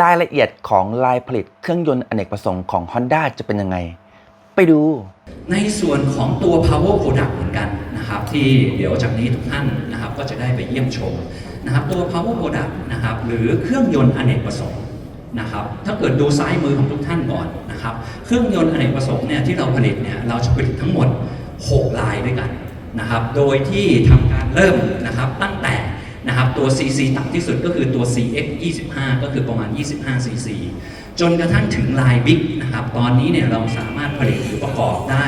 รายละเอียดของลายผลิตเครื่องยนต์อเนกประสงค์ของ Honda จะเป็นยังไง ไปดู ในส่วนของตัว power product เหมือนกันนะครับ ที่เดี๋ยวจากนี้ทุกท่านนะครับก็จะได้ไปเยี่ยมชมนะครับตัว power product นะครับหรือเครื่องยนต์อเนกประสงค์นะครับถ้าเกิดดูซ้ายมือของทุกท่านก่อนนะครับเครื่องยนต์อเนกประสงค์เนี่ยที่เราผลิตเนี่ยเราจะผลิตทั้งหมด 6 ลายด้วยกันนะครับโดยที่ทำการเริ่มนะครับตั้งแต่ นะครับตัว CC ต่ำที่สุดก็คือตัว CX 25ก็คือประมาณ 25 CC จนกระทั่งถึงลายบิ๊กนะครับ ตอนนี้เนี่ยเราสามารถผลิตหรือประกอบได้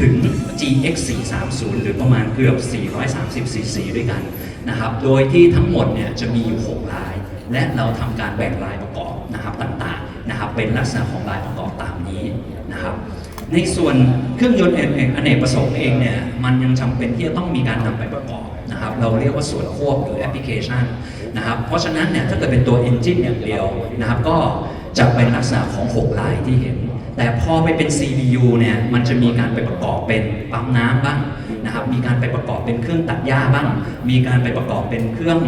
ถึง GX 430หรือประมาณเกือบ 430 CC ด้วยกันนะครับ โดยที่ทั้งหมดเนี่ยจะมีอยู่ 6 ลาย และเราทำการแบ่งลายประกอบนะครับต่างๆนะครับเป็นลักษณะของลายประกอบตามนี้นะครับ ในส่วนเครื่องยนต์อเนกประสงค์เองเนี่ยมันยังจำเป็นที่จะต้องมีการนำไปประกอบนะครับเราเรียกว่าส่วนควบหรือแอปพลิเคชันนะครับเพราะฉะนั้นเนี่ยถ้าเกิดเป็นตัว Engine อย่างเดียวนะครับก็ จะเป็นลักษณะของ 6 ลายที่เห็น แต่พอไปเป็น CPU เนี่ยมันจะมีการไปประกอบเป็นปั๊มน้ำบ้างนะครับมีการไปประกอบเป็นเครื่องตัดหญ้าบ้าง มีการไปประกอบเป็นเครื่อง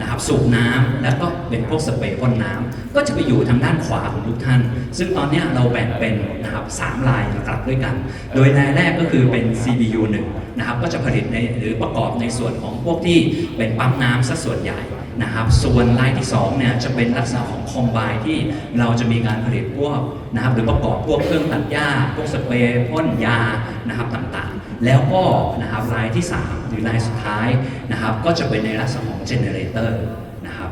นะครับสูบน้ำแล้วก็เป็นพวกสเปรย์พ่นน้ำก็จะไปอยู่ทางด้านขวาของทุกท่าน ซึ่งตอนนี้เราแบ่งเป็นนะครับสามลายหลักด้วยกัน โดยลายแรกก็คือเป็น CPU 1นะครับก็จะผลิตในหรือประกอบในส่วนของพวกที่เป็นปั๊มน้ำซะส่วนใหญ่นะครับส่วนลายที่2เนี่ยจะเป็นลักษณะของคอมไบที่เราจะมีการผลิตพวกนะครับหรือประกอบพวกเครื่องตัดหญ้า พวกสเปรย์พ่นยานะครับต่างๆ แล้วก็นะครับลายที่ 3 หรือลายสุดท้ายนะครับก็จะเป็นในลักษณะของเจเนเรเตอร์นะครับ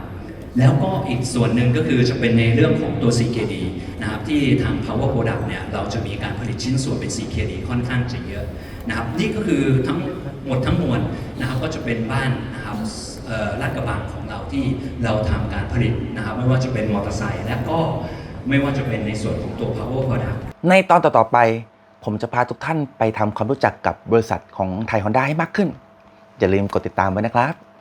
แล้วก็อีกส่วนหนึ่งก็คือจะเป็นในเรื่องของตัว CKD นะครับที่ทาง Power Product เนี่ยเราจะมีการผลิตชิ้นส่วนเป็น CKD ค่อนข้างจะเยอะนะครับนี่ก็คือทั้งหมดทั้งมวลนะครับก็จะเป็นบ้านนะครับ ลาดกระบังของเราที่เราทำการผลิตนะครับไม่ว่าจะเป็นมอเตอร์ไซค์และก็ไม่ว่าจะเป็นในส่วนของตัว Power Product ในตอนต่อๆไป ผมจะพาทุกท่านไปทำความรู้จักกับบริษัทของไทยฮอนด้าให้มากขึ้น อย่าลืมกดติดตามไว้นะครับ